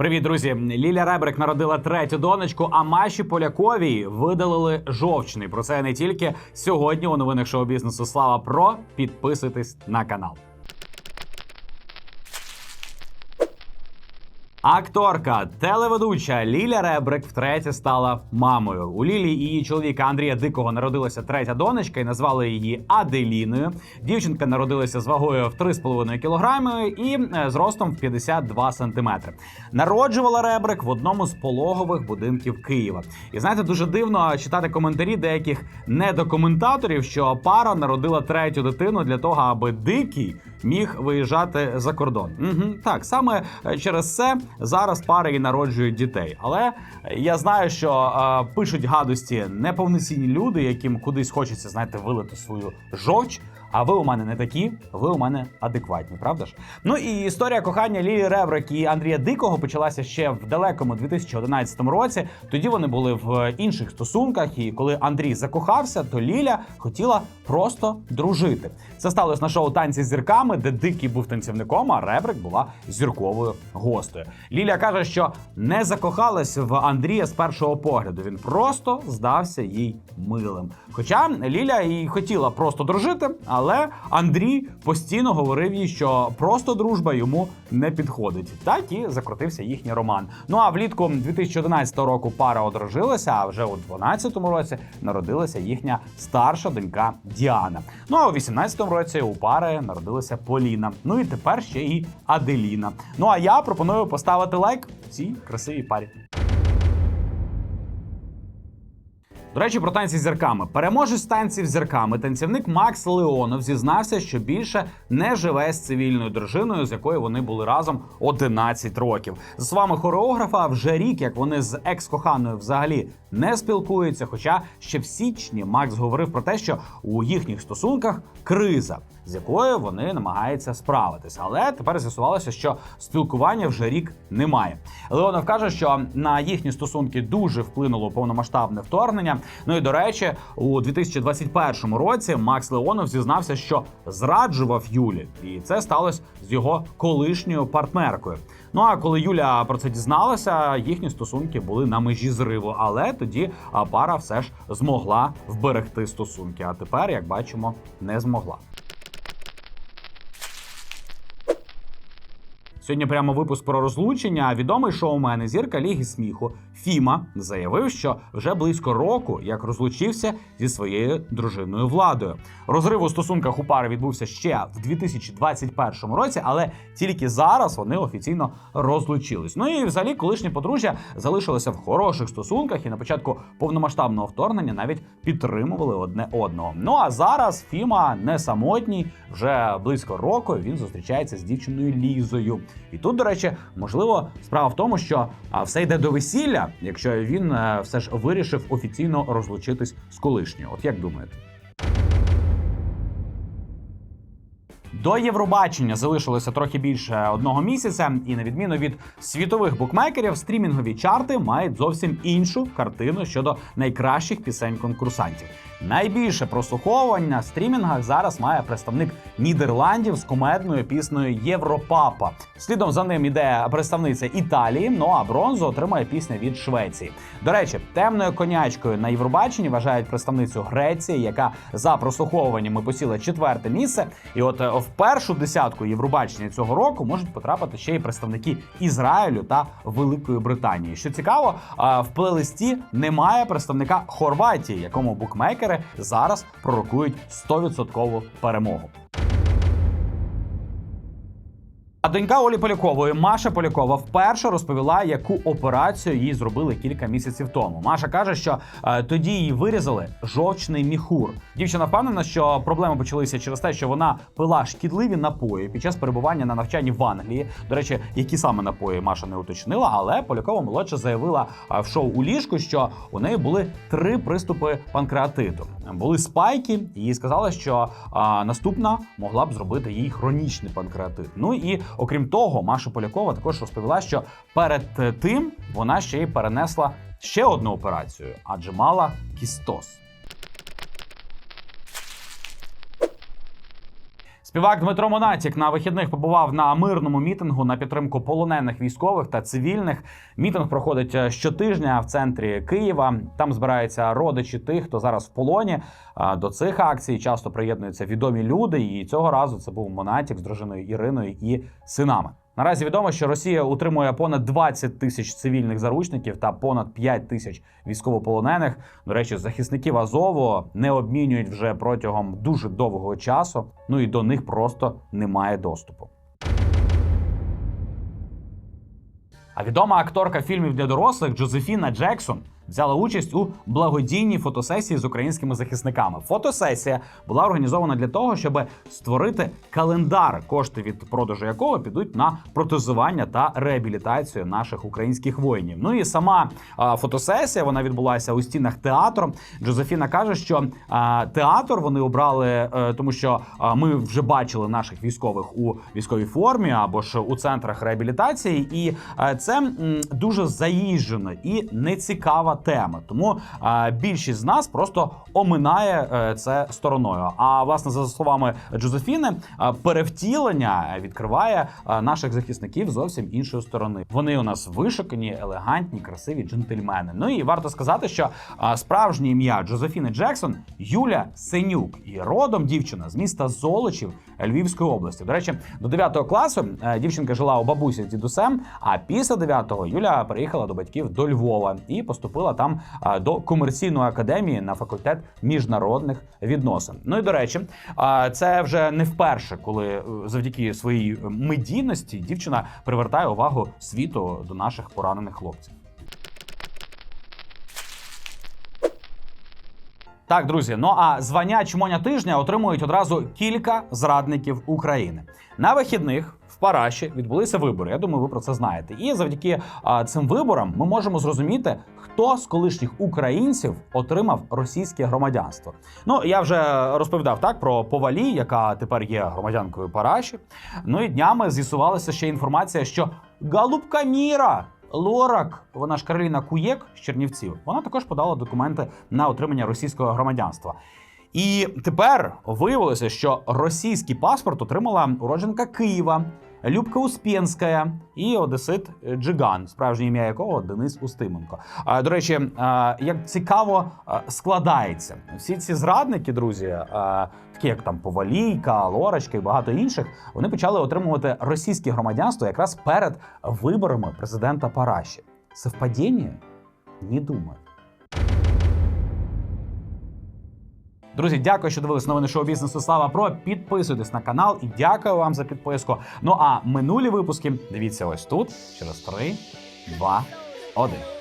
Привіт, друзі! Ліля Ребрик народила третю донечку, а Маші Поляковій видалили жовчний. Про це не тільки сьогодні у новинах шоу бізнесу. Слава про підписуйтесь на канал. Акторка, телеведуча Ліля Ребрик втретє стала мамою. У Лілі і її чоловіка Андрія Дикого народилася третя донечка і назвали її Аделіною. Дівчинка народилася з вагою в 3,5 кілограми і е, зростом в 52 сантиметри. Народжувала Ребрик в одному з пологових будинків Києва. І знаєте, дуже дивно читати коментарі деяких недокоментаторів, що пара народила третю дитину для того, аби дикий міг виїжджати за кордон. Угу, так саме е, через це зараз пари і народжують дітей. Але я знаю, що е, пишуть гадості неповноцінні люди, яким кудись хочеться, знаєте, вилити свою жовч. А ви у мене не такі, ви у мене адекватні, правда ж? Ну і історія кохання Лілі Ребрик і Андрія Дикого почалася ще в далекому 2011 році. Тоді вони були в інших стосунках, і коли Андрій закохався, то Ліля хотіла просто дружити. Це сталося на шоу танці з зірками, де Дикий був танцівником, а Ребрик була зірковою гостею. Ліля каже, що не закохалась в Андрія з першого погляду. Він просто здався їй милим. Хоча Ліля і хотіла просто дружити, але Андрій постійно говорив їй, що просто дружба йому не підходить. Так і закрутився їхній роман. Ну а влітку 2011 року пара одружилася, а вже у 2012 році народилася їхня старша донька Діана. Ну а у 2018 році у пари народилася Поліна. Ну і тепер ще і Аделіна. Ну а я пропоную поставити лайк цій красивій парі. До речі, про танці з зірками. Переможець танців з зірками, танцівник Макс Леонов зізнався, що більше не живе з цивільною дружиною, з якою вони були разом 11 років. За словами хореографа, вже рік, як вони з екс-коханою взагалі не спілкуються. Хоча ще в січні Макс говорив про те, що у їхніх стосунках криза, з якою вони намагаються справитися. Але тепер з'ясувалося, що спілкування вже рік немає. Леонов каже, що на їхні стосунки дуже вплинуло повномасштабне вторгнення. Ну і до речі, у 2021 році Макс Леонов зізнався, що зраджував Юлі, і це сталося з його колишньою партнеркою. Ну а коли Юля про це дізналася, їхні стосунки були на межі зриву. Але тоді пара все ж змогла вберегти стосунки. А тепер, як бачимо, не змогла. Сьогодні прямо випуск про розлучення. Відомий шоумен і зірка Ліги сміху Фіма заявив, що вже близько року як розлучився зі своєю дружиною владою. Розрив у стосунках у пари відбувся ще в 2021 році, але тільки зараз вони офіційно розлучились. Ну і взагалі колишнє подружжя залишилося в хороших стосунках і на початку повномасштабного вторгнення навіть підтримували одне одного. Ну а зараз Фіма не самотній. Вже близько року він зустрічається з дівчиною Лізою. І тут, до речі, можливо, справа в тому, що все йде до весілля, якщо він е, все ж вирішив офіційно розлучитись з колишньою. От як думаєте? До Євробачення залишилося трохи більше одного місяця, і на відміну від світових букмекерів, стрімінгові чарти мають зовсім іншу картину щодо найкращих пісень конкурсантів. Найбільше прослуховувань на стрімінгах зараз має представник Нідерландів з кумедною піснею Європапа. Слідом за ним іде представниця Італії. Ну а бронзу отримає пісня від Швеції. До речі, темною конячкою на Євробаченні вважають представницю Греції, яка за прослуховуваннями посіла четверте місце. І от е, в першу десятку Євробачення цього року можуть потрапити ще й представники Ізраїлю та Великої Британії. Що цікаво, в плейлисті немає представника Хорватії, якому букмекери зараз пророкують 100% перемогу. А донька Олі Полякової Маша Полякова вперше розповіла, яку операцію їй зробили кілька місяців тому. Маша каже, що е, тоді їй вирізали жовчний міхур. Дівчина впевнена, що проблеми почалися через те, що вона пила шкідливі напої під час перебування на навчанні в Англії. До речі, які саме напої Маша не уточнила, але Полякова молодша заявила е, в шоу у ліжку, що у неї були три приступи панкреатиту. Були спайки, і сказали, що а, наступна могла б зробити їй хронічний панкреатит. Ну і окрім того, Маша Полякова також розповіла, що перед е, тим вона ще й перенесла ще одну операцію, адже мала кістоз. Співак Дмитро Монатік на вихідних побував на мирному мітингу на підтримку полонених військових та цивільних. Мітинг проходить е, щотижня в центрі Києва. Там збираються родичі тих, хто зараз в полоні. До цих акцій часто приєднуються відомі люди. І цього разу це був Монатік з дружиною Іриною і синами. Наразі відомо, що Росія утримує понад 20 тисяч цивільних заручників та понад 5 тисяч військовополонених. До речі, захисників Азову не обмінюють вже протягом дуже довгого часу. Ну і до них просто немає доступу. А відома акторка фільмів для дорослих Джозефіна Джексон взяла участь у благодійній фотосесії з українськими захисниками. Фотосесія була організована для того, щоб створити календар, кошти від продажу якого підуть на протезування та реабілітацію наших українських воїнів. Ну і сама а, фотосесія вона відбулася у стінах театру. Джозефіна каже, що а, театр вони обрали, е, тому що а, ми вже бачили наших військових у військовій формі або ж у центрах реабілітації, і е, це м, дуже заїжджена і нецікава тема. Тому більшість з нас просто оминає е, це стороною. А власне, за словами Джозефіни, е, перевтілення відкриває е, наших захисників зовсім іншої сторони. Вони у нас вишукані, елегантні, красиві джентльмени. Ну і варто сказати, що справжнє ім'я Джозефіни Джексон Юля Сенюк, і родом дівчина з міста Золочів Львівської області. До речі, до 9 класу дівчинка жила у бабусі з дідусем. А після 9-го Юля переїхала до батьків до Львова і поступила там е, до комерційної академії на факультет міжнародних відносин. Ну і до речі, е, це вже не вперше, коли е, завдяки своїй медійності дівчина привертає увагу світу до наших поранених хлопців. Так, друзі, ну а звання чмоня тижня отримують одразу кілька зрадників України. На вихідних в Параші відбулися вибори. Я думаю, ви про це знаєте. І завдяки а, цим виборам ми можемо зрозуміти, хто з колишніх українців отримав російське громадянство. Ну я вже розповідав так про Повалі, яка тепер є громадянкою Параші. Ну і днями з'ясувалася ще інформація, що Галубка Міра. Лорак, вона ж Кароліна Куєк з Чернівців, вона також подала документи на отримання російського громадянства. І тепер виявилося, що російський паспорт отримала уродженка Києва, Любка Успенська і Одесит Джиган, справжнє ім'я якого Денис Устименко. До речі, як цікаво складається всі ці зрадники, друзі, такі як там Повалійка, Лорочка і багато інших, вони почали отримувати російське громадянство якраз перед виборами президента Параші. Совпадіння? Не думаю. Друзі, дякую, що дивились новини шоу бізнесу. Слава Про. Підписуйтесь на канал і дякую вам за підписку. Ну а минулі випуски дивіться ось тут через 3, 2, 1.